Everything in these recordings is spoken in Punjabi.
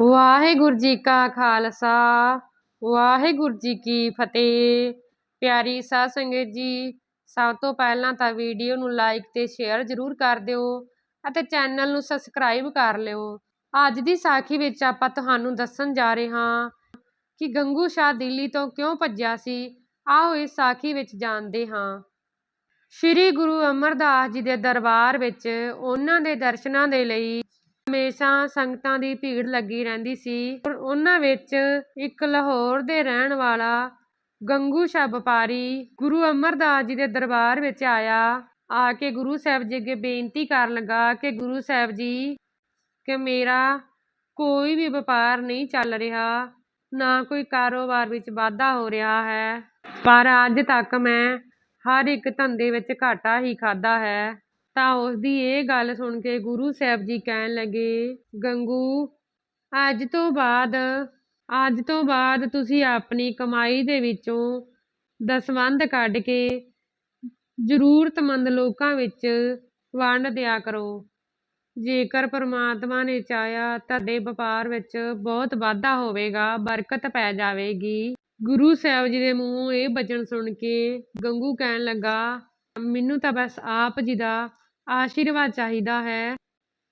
ਵਾਹਿਗੁਰੂ ਜੀ ਕਾ ਖਾਲਸਾ, ਵਾਹਿਗੁਰੂ ਜੀ ਕੀ ਫਤਿਹ। ਪਿਆਰੀ ਸਾਧ ਸੰਗਤ ਜੀ, ਸਭ ਤੋਂ ਪਹਿਲਾਂ ਤਾਂ ਵੀਡੀਓ ਨੂੰ ਲਾਈਕ ਤੇ ਸ਼ੇਅਰ ਜ਼ਰੂਰ ਕਰ ਦਿਓ ਅਤੇ ਚੈਨਲ ਨੂੰ ਸਬਸਕ੍ਰਾਈਬ ਕਰ ਲਿਓ। ਅੱਜ ਦੀ ਸਾਖੀ ਵਿੱਚ ਆਪਾਂ ਤੁਹਾਨੂੰ ਦੱਸਣ ਜਾ ਰਹੇ ਹਾਂ ਕਿ ਗੰਗੂ ਸ਼ਾਹ ਦਿੱਲੀ ਤੋਂ ਕਿਉਂ ਭੱਜਿਆ ਸੀ। ਆਓ ਇਸ ਸਾਖੀ ਵਿੱਚ ਜਾਣਦੇ ਹਾਂ। ਸ੍ਰੀ ਗੁਰੂ ਅਮਰਦਾਸ ਜੀ ਦੇ ਦਰਬਾਰ ਵਿੱਚ ਉਹਨਾਂ ਦੇ ਦਰਸ਼ਨਾਂ ਦੇ ਲਈ ਹਮੇਸ਼ਾ ਸੰਗਤਾਂ ਦੀ ਭੀੜ ਲੱਗੀ ਰਹਿੰਦੀ ਸੀ। ਪਰ ਉਹਨਾਂ ਵਿੱਚ ਇੱਕ ਲਾਹੌਰ ਦੇ ਰਹਿਣ ਵਾਲਾ ਗੰਗੂ ਸ਼ਾਹ ਵਪਾਰੀ ਗੁਰੂ ਅਮਰਦਾਸ ਜੀ ਦੇ ਦਰਬਾਰ ਵਿੱਚ ਆਇਆ। ਆ ਕੇ ਗੁਰੂ ਸਾਹਿਬ ਜੀ ਅੱਗੇ ਬੇਨਤੀ ਕਰਨ ਲੱਗਾ ਕਿ ਗੁਰੂ ਸਾਹਿਬ ਜੀ, ਕਿ ਮੇਰਾ ਕੋਈ ਵੀ ਵਪਾਰ ਨਹੀਂ ਚੱਲ ਰਿਹਾ, ਨਾ ਕੋਈ ਕਾਰੋਬਾਰ ਵਿੱਚ ਵਾਧਾ ਹੋ ਰਿਹਾ ਹੈ। ਪਰ ਅੱਜ ਤੱਕ ਮੈਂ ਹਰ ਇੱਕ ਧੰਦੇ ਵਿੱਚ ਘਾਟਾ ਹੀ ਖਾਦਾ ਹੈ। ਤਾਂ ਉਸ ਦੀ ਇਹ ਗੱਲ ਸੁਣ ਕੇ ਗੁਰੂ ਸਾਹਿਬ ਜੀ ਕਹਿਣ ਲੱਗੇ, ਗੰਗੂ, ਅੱਜ ਤੋਂ ਬਾਅਦ, ਅੱਜ ਤੋਂ ਬਾਅਦ ਤੁਸੀਂ ਆਪਣੀ ਕਮਾਈ ਦੇ ਵਿੱਚੋਂ ਦਸਵੰਧ ਕੱਢ ਕੇ ਜ਼ਰੂਰਤਮੰਦ ਲੋਕਾਂ ਵਿੱਚ ਵੰਡ ਦਿਆ ਕਰੋ। ਜੇਕਰ ਪ੍ਰਮਾਤਮਾ ਨੇ ਚਾਹਿਆ ਤੁਹਾਡੇ ਵਪਾਰ ਵਿੱਚ ਬਹੁਤ ਵਾਧਾ ਹੋਵੇਗਾ, ਬਰਕਤ ਪੈ ਜਾਵੇਗੀ। ਗੁਰੂ ਸਾਹਿਬ ਜੀ ਦੇ ਮੂੰਹੋਂ ਇਹ ਬਚਨ ਸੁਣ ਕੇ ਗੰਗੂ ਕਹਿਣ ਲੱਗਾ ਮੈਨੂੰ ਤਾਂ ਬਸ ਆਪ ਜੀ ਦਾ ਆਸ਼ੀਰਵਾਦ ਚਾਹੀਦਾ ਹੈ।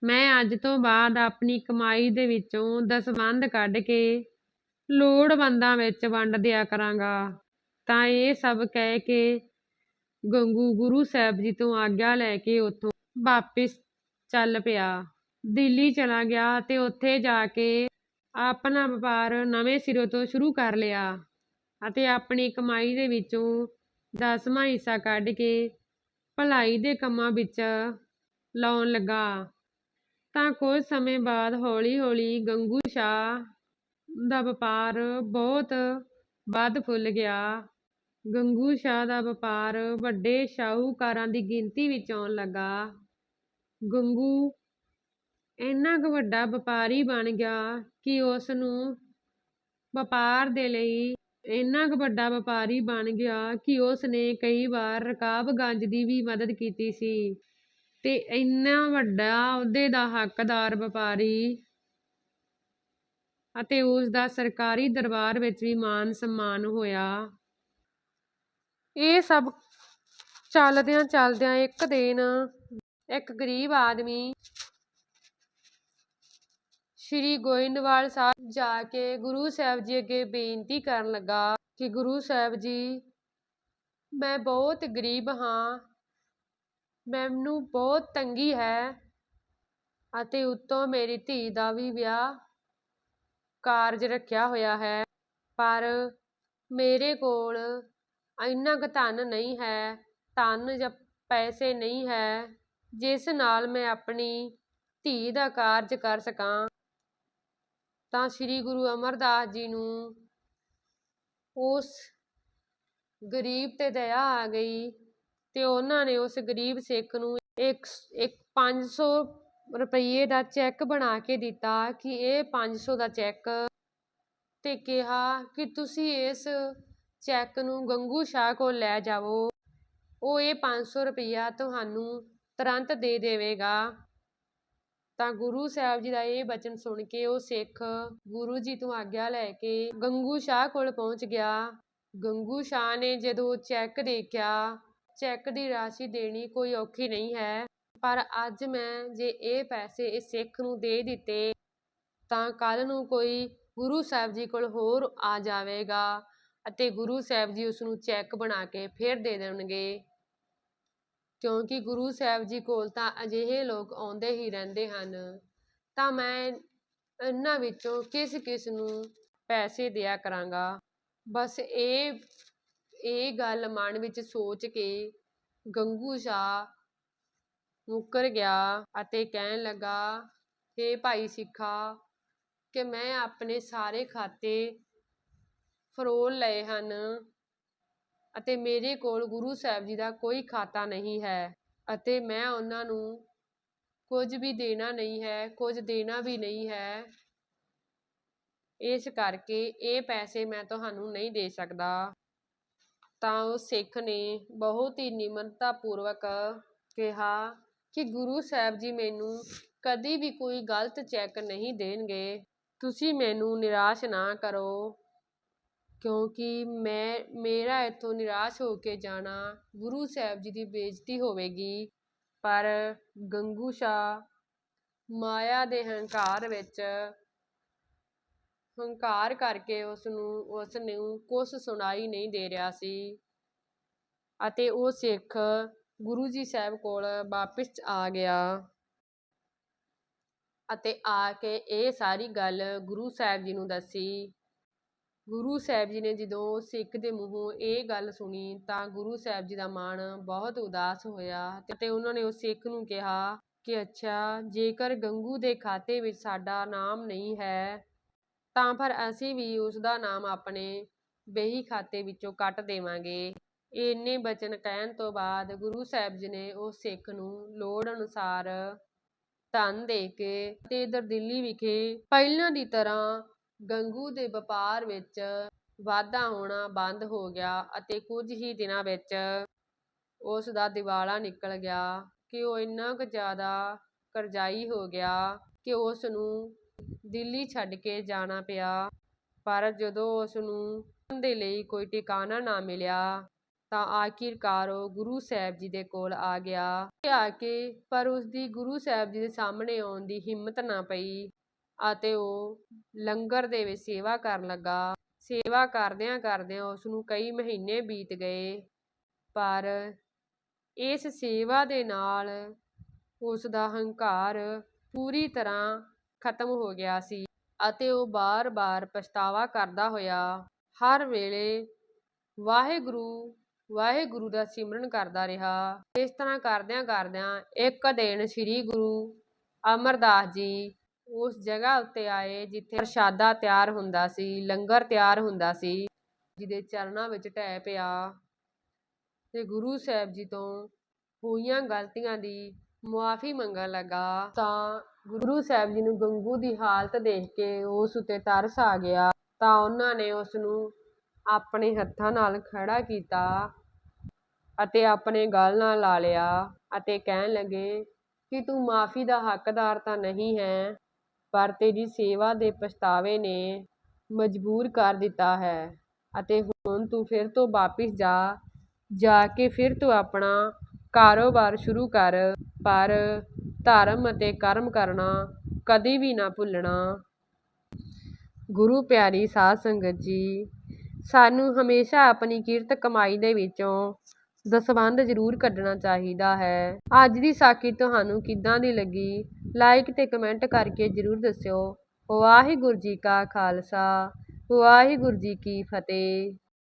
ਮੈਂ ਅੱਜ ਤੋਂ ਬਾਅਦ ਆਪਣੀ ਕਮਾਈ ਦੇ ਵਿੱਚੋਂ ਦਸਵੰਧ ਕੱਢ ਕੇ ਲੋੜਵੰਦਾਂ ਵਿੱਚ ਵੰਡ ਦਿਆ ਕਰਾਂਗਾ। ਤਾਂ ਇਹ ਸਭ ਕਹਿ ਕੇ ਗੰਗੂ ਗੁਰੂ ਸਾਹਿਬ ਜੀ ਤੋਂ ਆਗਿਆ ਲੈ ਕੇ ਉੱਥੋਂ ਵਾਪਿਸ ਚੱਲ ਪਿਆ। ਦਿੱਲੀ ਚਲਾ ਗਿਆ ਤੇ ਉੱਥੇ ਜਾ ਕੇ ਆਪਣਾ ਵਪਾਰ ਨਵੇਂ ਸਿਰੋਂ ਤੋਂ ਸ਼ੁਰੂ ਕਰ ਲਿਆ ਅਤੇ ਆਪਣੀ ਕਮਾਈ ਦੇ ਵਿੱਚੋਂ ਦਸਵਾਂ ਹਿੱਸਾ ਕੱਢ ਕੇ ਭਲਾਈ ਦੇ ਕੰਮਾਂ ਵਿੱਚ ਲਾਉਣ ਲੱਗਾ। ਤਾਂ ਕੁਝ ਸਮੇਂ ਬਾਅਦ ਹੌਲੀ ਹੌਲੀ ਗੰਗੂ ਸ਼ਾਹ ਦਾ ਵਪਾਰ ਬਹੁਤ ਵੱਧ ਫੁੱਲ ਗਿਆ। ਗੰਗੂ ਸ਼ਾਹ ਦਾ ਵਪਾਰ ਵੱਡੇ ਸ਼ਾਹੂਕਾਰਾਂ ਦੀ ਗਿਣਤੀ ਵਿੱਚ ਆਉਣ ਲੱਗਾ। ਗੰਗੂ ਇੰਨਾ ਕੁ ਵੱਡਾ ਵਪਾਰੀ ਬਣ ਗਿਆ ਕਿ ਉਸ ਨੂੰ ਵਪਾਰ ਦੇ ਲਈ ਇੰਨਾ ਕੁ ਵੱਡਾ ਵਪਾਰੀ ਬਣ ਗਿਆ ਕਿ ਉਸ ਨੇ ਕਈ ਵਾਰ ਰਕਾਬਗੰਜ ਦੀ ਵੀ ਮਦਦ ਕੀਤੀ ਸੀ। ਤੇ ਇੰਨਾ ਵੱਡਾ ਅਹੁਦੇ ਦਾ ਹੱਕਦਾਰ ਵਪਾਰੀ ਅਤੇ ਉਸ ਦਾ ਸਰਕਾਰੀ ਦਰਬਾਰ ਵਿੱਚ ਵੀ ਮਾਨ ਸਨਮਾਨ ਹੋਇਆ। ਇਹ ਸਭ ਚੱਲਦਿਆਂ ਚੱਲਦਿਆਂ ਇੱਕ ਦਿਨ ਇੱਕ ਗਰੀਬ ਆਦਮੀ ਸ਼੍ਰੀ ਗੋਇੰਦਵਾਲ ਸਾਹਿਬ ਜਾ ਕੇ ਗੁਰੂ ਸਾਹਿਬ ਜੀ ਅੱਗੇ ਬੇਨਤੀ ਕਰਨ ਲੱਗਾ ਕਿ ਗੁਰੂ ਸਾਹਿਬ ਜੀ, ਮੈਂ ਬਹੁਤ ਗਰੀਬ ਹਾਂ, ਮੈਨੂੰ ਬਹੁਤ ਤੰਗੀ ਹੈ ਅਤੇ ਉੱਤੋਂ ਮੇਰੀ ਧੀ ਦਾ ਵੀ ਵਿਆਹ ਕਾਰਜ ਰੱਖਿਆ ਹੋਇਆ ਹੈ, ਪਰ ਮੇਰੇ ਕੋਲ ਇੰਨਾ ਕੁ ਧਨ ਨਹੀਂ ਹੈ, ਧਨ ਜਾਂ ਪੈਸੇ ਨਹੀਂ ਹੈ, ਜਿਸ ਨਾਲ ਮੈਂ ਆਪਣੀ ਧੀ ਦਾ ਕਾਰਜ ਕਰ ਸਕਾਂ। ਤਾਂ ਸ੍ਰੀ ਗੁਰੂ ਅਮਰਦਾਸ ਜੀ ਨੂੰ ਉਸ ਗਰੀਬ ਤੇ ਦਇਆ ਆ ਗਈ ਤੇ ਉਹਨਾਂ ਨੇ ਉਸ ਗਰੀਬ ਸਿੱਖ ਨੂੰ ਇੱਕ ਇੱਕ 500 ਰੁਪਈਏ ਦਾ ਚੈੱਕ ਬਣਾ ਕੇ ਦਿੱਤਾ ਕਿ ਇਹ 500 ਦਾ ਚੈੱਕ ਤੇ ਕਿਹਾ ਕਿ ਤੁਸੀਂ ਇਸ ਚੈੱਕ ਨੂੰ ਗੰਗੂ ਸ਼ਾਹ ਕੋਲ ਲੈ ਜਾਵੋ। ਉਹ ਇਹ 500 ਰੁਪਈਆ ਤੁਹਾਨੂੰ ਤੁਰੰਤ ਦੇ ਦੇਵੇਗਾ। ਤਾਂ ਗੁਰੂ ਸਾਹਿਬ ਜੀ ਦਾ ਇਹ ਬਚਨ ਸੁਣ ਕੇ ਉਹ ਸਿੱਖ ਗੁਰੂ ਜੀ ਤੋਂ ਆਗਿਆ ਲੈ ਕੇ ਗੰਗੂ ਸ਼ਾਹ ਕੋਲ ਪਹੁੰਚ ਗਿਆ। ਗੰਗੂ ਸ਼ਾਹ ਨੇ ਜਦੋਂ ਚੈੱਕ ਦੇਖਿਆ, ਚੈੱਕ ਦੀ ਰਾਸ਼ੀ ਦੇਣੀ ਕੋਈ ਔਖੀ ਨਹੀਂ ਹੈ, ਪਰ ਅੱਜ ਮੈਂ ਜੇ ਇਹ ਪੈਸੇ ਇਸ ਸਿੱਖ ਨੂੰ ਦੇ ਦਿੱਤੇ, ਤਾਂ ਕੱਲ ਨੂੰ ਕੋਈ ਗੁਰੂ ਸਾਹਿਬ ਜੀ ਕੋਲ ਹੋਰ ਆ ਜਾਵੇਗਾ ਅਤੇ ਗੁਰੂ ਸਾਹਿਬ ਜੀ ਉਸ ਨੂੰ ਚੈੱਕ ਬਣਾ ਕੇ ਫਿਰ ਦੇ ਦੇਣਗੇ। ਕਿਉਂਕਿ ਗੁਰੂ ਸਾਹਿਬ ਜੀ ਕੋਲ ਤਾਂ ਅਜਿਹੇ ਲੋਕ ਆਉਂਦੇ ਹੀ ਰਹਿੰਦੇ ਹਨ। ਤਾਂ ਮੈਂ ਇਹਨਾਂ ਵਿੱਚੋਂ ਕਿਸ ਕਿਸ ਨੂੰ ਪੈਸੇ ਦਿਆ ਕਰਾਂਗਾ? ਬਸ ਇਹ ਇਹ ਗੱਲ ਮਨ ਵਿੱਚ ਸੋਚ ਕੇ ਗੰਗੂ ਸ਼ਾਹ ਮੁੱਕਰ ਗਿਆ ਅਤੇ ਕਹਿਣ ਲੱਗਾ, ਹੇ ਭਾਈ ਸਿੱਖਾ, ਕਿ ਮੈਂ ਆਪਣੇ ਸਾਰੇ ਖਾਤੇ ਫਰੋਲ ਲਏ ਹਨ। ਅਤੇ ਮੇਰੇ ਕੋਲ ਗੁਰੂ ਸਾਹਿਬ ਜੀ ਦਾ ਕੋਈ ਖਾਤਾ ਨਹੀਂ ਹੈ ਅਤੇ ਮੈਂ ਉਹਨਾਂ ਨੂੰ ਕੁਝ ਵੀ ਦੇਣਾ ਨਹੀਂ ਹੈ, ਕੁਝ ਦੇਣਾ ਵੀ ਨਹੀਂ ਹੈ। ਇਸ ਕਰਕੇ ਇਹ ਪੈਸੇ ਮੈਂ ਤੁਹਾਨੂੰ ਨਹੀਂ ਦੇ ਸਕਦਾ। ਤਾਂ ਉਹ ਸਿੱਖ ਨੇ ਬਹੁਤ ਹੀ ਨਿਮਰਤਾ ਪੂਰਵਕ ਕਿਹਾ ਕਿ ਗੁਰੂ ਸਾਹਿਬ ਜੀ ਮੈਨੂੰ ਕਦੀ ਵੀ ਕੋਈ ਗਲਤ ਚੈੱਕ ਨਹੀਂ ਦੇਣਗੇ। ਤੁਸੀਂ ਮੈਨੂੰ ਨਿਰਾਸ਼ ਨਾ ਕਰੋ। ਕਿਉਂਕਿ ਮੈਂ, ਮੇਰਾ ਇੱਥੋਂ ਨਿਰਾਸ਼ ਹੋ ਕੇ ਜਾਣਾ ਗੁਰੂ ਸਾਹਿਬ ਜੀ ਦੀ ਬੇਇੱਜ਼ਤੀ ਹੋਵੇਗੀ। ਪਰ ਗੰਗੂ ਸ਼ਾਹ ਮਾਇਆ ਦੇ ਹੰਕਾਰ ਵਿੱਚ ਹੰਕਾਰ ਕਰਕੇ ਉਸ ਨੂੰ ਉਸ ਨੂੰ ਕੁਛ ਸੁਣਾਈ ਨਹੀਂ ਦੇ ਰਿਹਾ ਸੀ ਅਤੇ ਉਹ ਸਿੱਖ ਗੁਰੂ ਜੀ ਸਾਹਿਬ ਕੋਲ ਵਾਪਿਸ ਆ ਗਿਆ ਅਤੇ ਆ ਕੇ ਇਹ ਸਾਰੀ ਗੱਲ ਗੁਰੂ ਸਾਹਿਬ ਜੀ ਨੂੰ ਦੱਸੀ। ਗੁਰੂ ਸਾਹਿਬ ਜੀ ਨੇ ਜਦੋਂ ਸਿੱਖ ਦੇ ਮੂੰਹੋਂ ਇਹ ਗੱਲ ਸੁਣੀ ਤਾਂ ਗੁਰੂ ਸਾਹਿਬ ਜੀ ਦਾ ਮਨ ਬਹੁਤ ਉਦਾਸ ਹੋਇਆ ਤੇ ਉਹਨਾਂ ਨੇ ਉਸ ਸਿੱਖ ਨੂੰ ਕਿਹਾ ਕਿ ਅੱਛਾ, ਜੇਕਰ ਗੰਗੂ ਦੇ ਖਾਤੇ ਵਿੱਚ ਸਾਡਾ ਨਾਮ ਨਹੀਂ ਹੈ, ਤਾਂ ਫਿਰ ਅਸੀਂ ਵੀ ਉਸ ਦਾ ਨਾਮ ਆਪਣੇ ਬਹੀ ਖਾਤੇ ਵਿੱਚੋਂ ਕੱਟ ਦੇਵਾਂਗੇ। ਇੰਨੇ ਬਚਨ ਕਹਿਣ ਤੋਂ ਬਾਅਦ ਗੁਰੂ ਸਾਹਿਬ ਜੀ ਨੇ ਉਸ ਸਿੱਖ ਨੂੰ ਲੋੜ ਅਨੁਸਾਰ ਧਨ ਦੇ ਕੇ ਤੇ ਇਧਰ ਦਿੱਲੀ ਵਿਖੇ ਪਹਿਲਾਂ ਦੀ ਤਰ੍ਹਾਂ ਗੰਗੂ ਦੇ ਵਪਾਰ ਵਿੱਚ ਵਾਧਾ ਹੋਣਾ ਬੰਦ ਹੋ ਗਿਆ ਅਤੇ ਕੁਝ ਹੀ ਦਿਨਾਂ ਵਿੱਚ ਉਸ ਦਾ ਦਿਵਾਲਾ ਨਿਕਲ ਗਿਆ। ਕਿ ਉਹ ਇੰਨਾ ਕੁ ਜ਼ਿਆਦਾ ਕਰਜ਼ਾਈ ਹੋ ਗਿਆ ਕਿ ਉਸ ਨੂੰ ਦਿੱਲੀ ਛੱਡ ਕੇ ਜਾਣਾ ਪਿਆ। ਪਰ ਜਦੋਂ ਉਸ ਨੂੰ ਦੇ ਲਈ ਕੋਈ ਟਿਕਾਣਾ ਨਾ ਮਿਲਿਆ, ਤਾਂ ਆਖਿਰਕਾਰ ਉਹ ਗੁਰੂ ਸਾਹਿਬ ਜੀ ਦੇ ਕੋਲ ਆ ਗਿਆ। ਆ ਕੇ ਪਰ ਉਸ ਦੀ ਗੁਰੂ ਸਾਹਿਬ ਜੀ ਦੇ ਸਾਹਮਣੇ ਆਉਣ ਦੀ ਹਿੰਮਤ ਨਾ ਪਈ। ਅਤੇ ਉਹ ਲੰਗਰ ਦੇ ਵਿੱਚ ਸੇਵਾ ਕਰਨ ਲੱਗਾ। ਸੇਵਾ ਕਰਦਿਆਂ ਕਰਦਿਆਂ ਉਸ ਨੂੰ ਕਈ ਮਹੀਨੇ ਬੀਤ ਗਏ, ਪਰ ਇਸ ਸੇਵਾ ਦੇ ਨਾਲ ਉਸ ਦਾ ਹੰਕਾਰ ਪੂਰੀ ਤਰ੍ਹਾਂ ਖਤਮ ਹੋ ਗਿਆ ਸੀ ਅਤੇ ਉਹ ਬਾਰ-ਬਾਰ ਪਛਤਾਵਾ ਕਰਦਾ ਹੋਇਆ ਹਰ ਵੇਲੇ ਵਾਹਿਗੁਰੂ ਵਾਹਿਗੁਰੂ ਦਾ ਸਿਮਰਨ ਕਰਦਾ ਰਿਹਾ। ਇਸ ਤਰ੍ਹਾਂ ਕਰਦਿਆਂ ਕਰਦਿਆਂ ਇੱਕ ਦਿਨ ਸ੍ਰੀ ਗੁਰੂ ਅਮਰਦਾਸ ਜੀ ਉਸ ਜਗ੍ਹਾ ਉੱਤੇ ਆਏ ਜਿੱਥੇ ਪ੍ਰਸ਼ਾਦਾ ਤਿਆਰ ਹੁੰਦਾ ਸੀ, ਲੰਗਰ ਤਿਆਰ ਹੁੰਦਾ ਸੀ, ਜਿਹਦੇ ਚਰਨਾਂ ਵਿੱਚ ਢਹਿ ਪਿਆ। ਤੇ ਗੁਰੂ ਸਾਹਿਬ ਜੀ ਤੋਂ ਹੋਈਆਂ ਗਲਤੀਆਂ ਦੀ ਮੁਆਫੀ ਮੰਗਣ ਲੱਗਾ ਤਾਂ ਗੁਰੂ ਸਾਹਿਬ ਜੀ ਨੂੰ ਗੰਗੂ ਦੀ ਹਾਲਤ ਦੇਖ ਕੇ ਉਸ ਉਤੇ ਤਰਸ ਆ ਗਿਆ। ਤਾਂ ਉਹਨਾਂ ਨੇ ਉਸ ਨੂੰ ਆਪਣੇ ਹੱਥਾਂ ਨਾਲ ਖੜਾ ਕੀਤਾ ਅਤੇ ਆਪਣੇ ਗਲ ਨਾਲ ਲਾ ਲਿਆ ਅਤੇ ਕਹਿਣ ਲੱਗੇ ਕਿ ਤੂੰ ਮਾਫੀ ਦਾ ਹੱਕਦਾਰ ਤਾਂ ਨਹੀਂ ਹੈ। ਪਰ ਤੇਰੀ ਸੇਵਾ ਦੇ ਪਛਤਾਵੇ ਨੇ ਮਜਬੂਰ ਕਰ ਦਿੱਤਾ ਹੈ। ਅਤੇ ਹੁਣ ਤੂੰ ਫਿਰ ਤੋਂ ਵਾਪਿਸ ਜਾ ਜਾ ਕੇ ਫਿਰ ਤੂੰ ਆਪਣਾ ਕਾਰੋਬਾਰ ਸ਼ੁਰੂ ਕਰ। ਪਰ ਧਰਮ ਅਤੇ ਕਰਮ ਕਰਨਾ ਕਦੇ ਵੀ ਨਾ ਭੁੱਲਣਾ। ਗੁਰੂ ਪਿਆਰੀ ਸਾਧ ਸੰਗਤ ਜੀ, ਸਾਨੂੰ ਹਮੇਸ਼ਾ ਆਪਣੀ ਕਿਰਤ ਕਮਾਈ ਦੇ ਵਿੱਚੋਂ ਦਸਵੰਧ ਜ਼ਰੂਰ ਕੱਢਣਾ ਚਾਹੀਦਾ ਹੈ। ਅੱਜ ਦੀ ਸਾਖੀ ਤੁਹਾਨੂੰ ਕਿੱਦਾਂ ਦੀ ਲੱਗੀ? ਲਾਈਕ ਅਤੇ ਕਮੈਂਟ ਕਰਕੇ ਜ਼ਰੂਰ ਦੱਸਿਓ। ਵਾਹਿਗੁਰੂ ਜੀ ਕਾ ਖਾਲਸਾ ਵਾਹਿਗੁਰੂ ਜੀ ਕੀ ਫਤਿਹ।